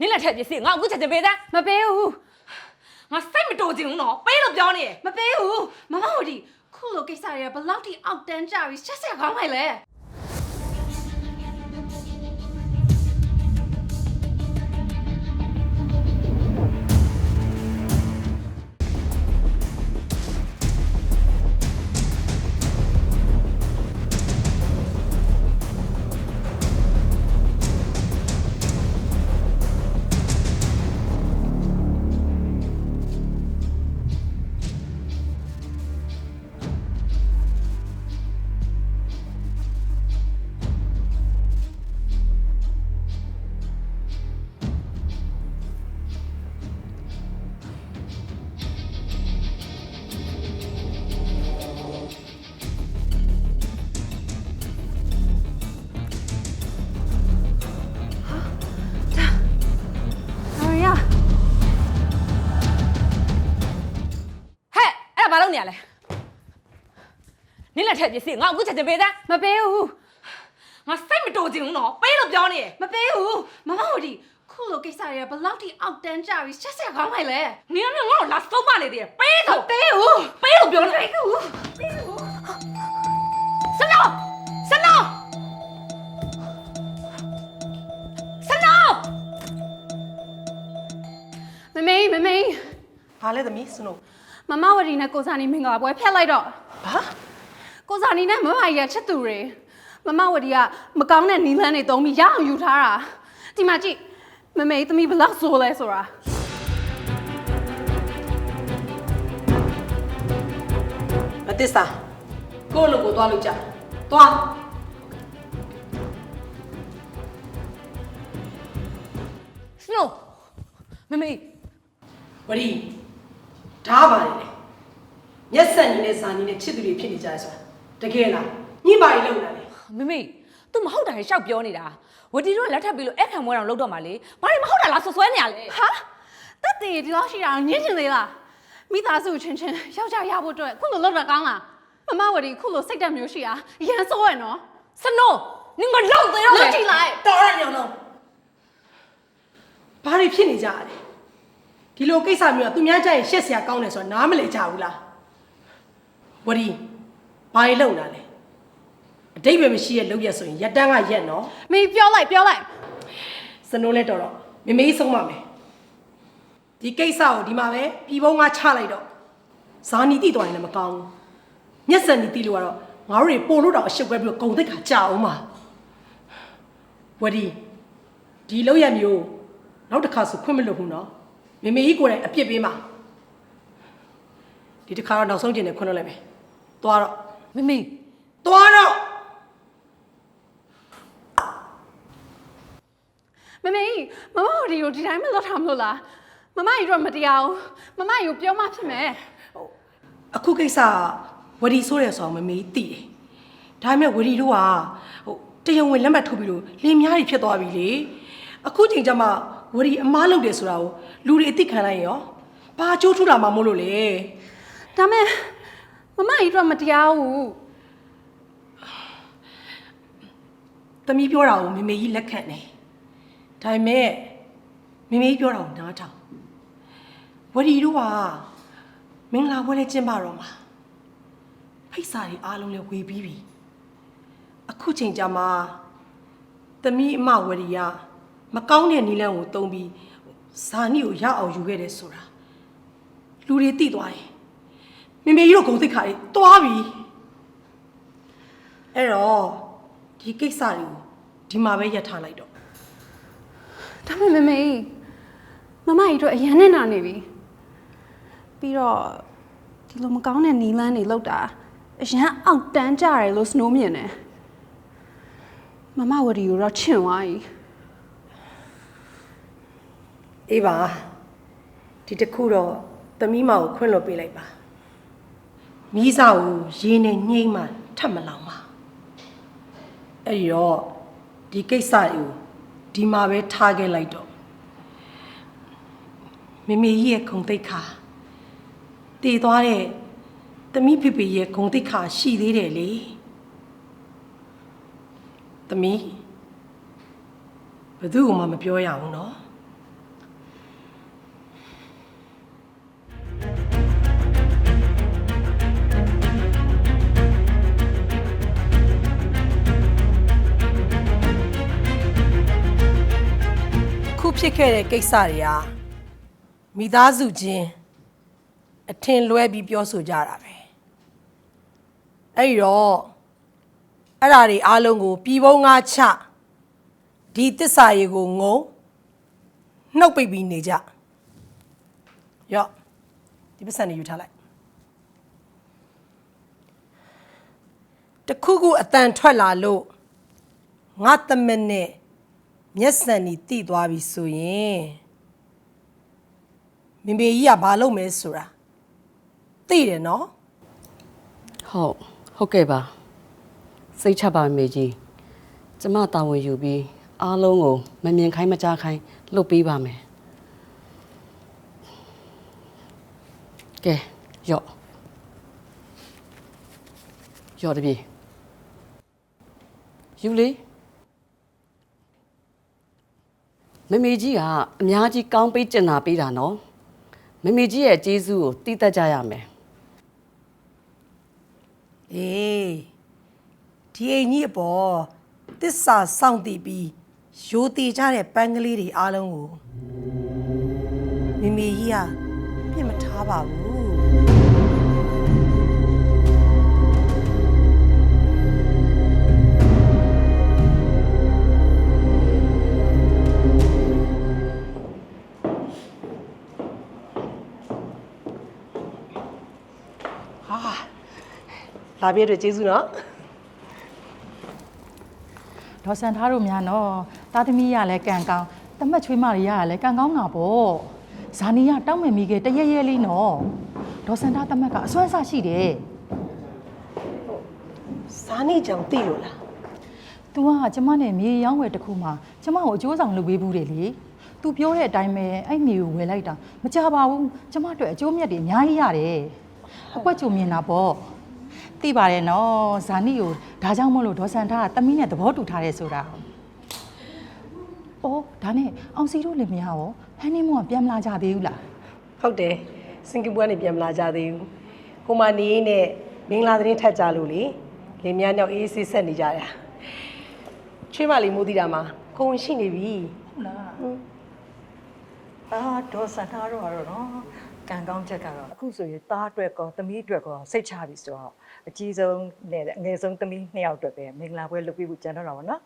နင်းလက်ထက်ပစ္စည်းငါအခုချက်ချင်းပေးသားမပေးဘူးငါစိတ်မတိုချင်ဘူးနော်ပေးလို့ပြောနေရမပေးဘူးမမတို့ဒီခုလိုကိစ္စတွေကဘယ်လောက်ထိအောက်တန်းကြပြီးချက်ဆက်ကောင်းလိုက်လဲ လုပ်နေရလဲနင်းလက်ထက်ပစ္စည်းငါအခုချက်ချင်းပေးသားမပေးဘူးငါစိတ်မတိုချင်ဘူးနော်ပေးလို့ပြောနေရမပေးဘူးမမတို့ဒီခုလိုကိစ္စတွေကဘယ်လောက်ထိအောက်တန်းကြပြီးချက်ဆက်ကောင်းလိုက်လဲနင်းကငါ့ကိုလာစုံးမနေသေးတယ်ပေးမတော့ပေးဘူးပေးလို့ပြောနေပေးဘူးပေးဘူးစနောစနောစနောမမေမမေဘာလဲသမီးစနို့ မမဝရီနဲ့ကိုစာနီမင်္ဂလာပွဲဖျက်လိုက်တော့ဘာကိုစာနီနဲ့မမကြီးကချက်သူတွေမမဝရီကမကောင်းတဲ့နီလန်းတွေတုံးပြီးရအောင်ယူထားတာဒီမှာကြည့်မမေသမီးဘယ်လောက်ဆိုးလဲဆိုတာမသစ္စာကိုယ့်လူကိုသွားလို့ကြသွားစနောမမေဝရီ ဒါပါလေမျက်စက်ညီနဲ့ဇာညီနဲ့ချစ်သူတွေဖြစ်နေကြရဆိုတာတကယ်လားညှိပါရီလုံလာလေမမေ तू မဟုတ်တာရှောက်ပြောနေတာဝတီတို့ကလက်ထပ်ပြီးလို့အဲ့ခံမွဲအောင်လုပ်တော့မှလေဘာတွေမဟုတ်တာလားဆွဆွဲနေရလဲဟာတက်တည်ဒီလောက်ရှိတာညှင်းချင်သေးလားမိသားစုချင်းချင်းယောက်ျားရဖို့အတွက်ခုလိုလုပ်တာကောင်းလားမမဝရီခုလိုစိတ်ဓာတ်မျိုးရှိတာအရန်ဆိုးရနော်စနိုနင်ကလောက်သေးတော့လုပ်လေကြည့်လိုက်တော်ရညောင်းတော့ဘာတွေဖြစ်နေကြရလဲ ဒီလိုကိစ္စမျိုးကသူများကြရင်ရှက်စရာကောင်းတယ်ဆိုတာနားမလည်ကြဘူးလားဝရီဘာတွေလုံလာလဲအတိတ်ပဲမရှိရဲ့လုံရက်ဆိုရင်ရက်တန်းကရက်နော်မေပြောလိုက်ပြောလိုက်စနိုးလဲတော်တော့မမေးဆုံးပါမယ်ဒီကိစ္စကိုဒီမှာပဲပြည်ပုံးကချလိုက်တော့ဇာနီတိတော်ရင်လည်းမကောင်းဘူးမျက်စံနီတိလို့ကတော့ငါတို့တွေပို့လို့တော့အရှုပ်ပဲပြီးတော့ဂုံတိတ်ခါကြာအောင်ပါဝဒီဒီလောက်ရမျိုးနောက်တစ်ခါဆိုခွင့်မလွတ်ဘူးနော် မမေကြီးကိုယ်တိုင်အပြစ်ပေးမှာဒီတစ်ခါတော့နောက်ဆုံးကျင်နေခွင့်လွတ်လိုက်မယ်သွားတော့မမေသွားတော့မမေမမဝရီကိုဒီတိုင်းမလုပ်ထားမလို့လားမမကြီးတော့မတရားဘူးမမကြီးကိုပြောမှဖြစ်မယ်အခုကိစ္စကဝဒီဆိုးတယ်ဆိုတော့မမေးသိတယ်။ဒါပေမဲ့ဝဒီတို့ကဟိုတရားဝင်လက်မှတ်ထိုးပြီးလို့လင်းများကြီးဖြစ်သွားပြီလေ။အခုချိန်ကျမှ ဝဒီအမားလုပ်တယ်ဆိုတာကိုလူတွေအသိခံလိုက်ရင်ရောဘာအကျိုးထူတာမှမို့လို့လေဒါမဲ့မမကြီးတော့မတရားဘူး။သမီးပြောတာကိုမမေကြီးလက်ခံတယ်။ဒါပေမဲ့မမေကြီးပြောတာကိုနားထောင်။ဝဒီတို့ကမင်္ဂလာပွဲလေးကျင်းပတော့မှာဖိတ်စာတွေအားလုံးလည်းဝေပြီးပြီ။အခုချိန်ကျမှသမီးအမဝရီက မကောင်းတဲ့နီလန်းကိုတုံးပြီးဇာနီကိုရအောင်ယူခဲ့တယ်ဆိုတာလူတွေသိသွားတယ်မမေကြီးတို့ဂုံသိက္ခာတွေတွားပြီအဲ့တော့ဒီကိစ္စတွေကိုဒီမှာပဲရပ်ထားလိုက်တော့ဒါမဲ့မမေမမကြီးတော့အရန်နဲ့နာနေပြီပြီးတော့ဒီလိုမကောင်းတဲ့နီလန်းတွေလောက်တာအရန်အောက်တန်းကြတယ်လို့စနိုးမြင်တယ်မမဝရီကိုတော့ချင်သွားပြီ အေးပါဒီတစ်ခုတော့သမီးမကိုခွင့်လွှတ်ပေးလိုက်ပါမိစားကိုရေနဲ့ညှိမှထပ်မလောင်ပါအဲ့ဒီတော့ဒီကိစ္စတွေကိုဒီမှာပဲထားခဲ့လိုက်တော့မမေကြီးရဲ့ဂုံတိတ်ခါတည်သွားတဲ့သမီးဖေဖေရဲ့ဂုံတိတ်ခါရှိသေးတယ်လေသမီးဘယ်သူ့မှမပြောရဘူးနော် ဖြစ်ခဲ့တဲ့ကိစ္စတွေကမိသားစုချင်းအထင်လွဲပြီးပြောဆိုကြတာပဲအဲ့ဒီတော့အဲ့ဓာတွေအားလုံးကိုပြည်ပုံးငါချဒီတစ္ဆာရေကိုငုံနှုတ်ပိတ်ပြီးနေကြရော့ဒီပတ်စံနေယူထားလိုက်တခုခုအတန်ထွက်လာလို့ငါသမက်နဲ့ မျက်စံนี่တိသွားပြီဆိုရင်မမေကြီးကဘာလုပ်မဲဆိုတာသိတယ်နော်ဟုတ်ဟုတ်ကဲ့ပါစိတ်ချပါမေကြီးကျမတာဝန်ယူပြီးအားလုံးကိုမမြင်ခိုင်းမကြားခိုင်းလှုပ်ပေးပါမယ်ကဲရော့ရော့တပြေယူလေ မမေကြီးကအများကြီးကောင်းပေးကျင်တာပေးတာနော်မမေကြီးရဲ့ကျေးဇူးကိုတည်တတ်ကြရမယ်အေးဒီအိမ်ကြီးအပေါ်တစ္ဆာစောင့်တည်ပြီးရိုသေကြတဲ့ပန်းကလေးတွေအားလုံးကိုမမေကြီးကပြစ်မထားပါဘူး လာပြည့်အတွက်ကျေးဇူးနော်ဒေါ်စံထားတို့များနော်တာသမီရလဲကံကောင်းတမက်ချွေးမတွေရလဲကံကောင်းတာပေါ့ဇာနီရတောင်းမယ်မိခဲ့တရက်ရက်လေးနော်ဒေါ်စံထားတမက်ကအစွမ်းစားရှိတယ်ဇာနေကြောင်သိလို့လား။ तू ကကျမနဲ့မြေရောင်းဝယ်တစ်ခုမှကျမကိုအကျိုးဆောင်လုပ်ပေးဘူးတယ်လေ။ तू ပြောတဲ့အတိုင်းပဲအဲ့မြေကိုဝယ်လိုက်တာမကြပါဘူးကျမတို့အကျိုးမြတ်တွေအများကြီးရတယ်။ အကွက်ကြုံမြင်တာပေါ့။သိပါတယ်နော်ဇာနီကိုဒါကြောင့်မို့လို့ဒေါ်စံထားကတမီးနဲ့သဘောတူထားတယ်ဆိုတာ။အော်ဒါနဲ့အောင်စီတို့လင်မယားရောဟန်နီမွန်းကပြန်မလာကြသေးဘူးလားဟုတ်တယ်စင်ကာပူကနေပြန်မလာကြသေးဘူးဟိုမှာနေရင်းနဲ့မင်္ဂလာသတင်းထပ်ကြလို့လေလင်မယားညောက်အေးဆေးဆက်နေကြတာချွေးမလေးမိုးသီးတာမှာကိုဝင်ရှိနေပြီဟုတ်လားအာဒေါ်စံထားတော့ကတော့နော် ကံကောင်းချက်ကတော့အခုဆိုရင်သားအတွက်ကောသမီးအတွက်ကောစိတ်ချပြီဆိုတော့အကြီးဆုံးနဲ့အငယ်ဆုံးသမီးနှစ်ယောက်အတွက်ပဲမင်္ဂလာပွဲလုပ်ပြီးဖို့ကြံတော့တာပါနော်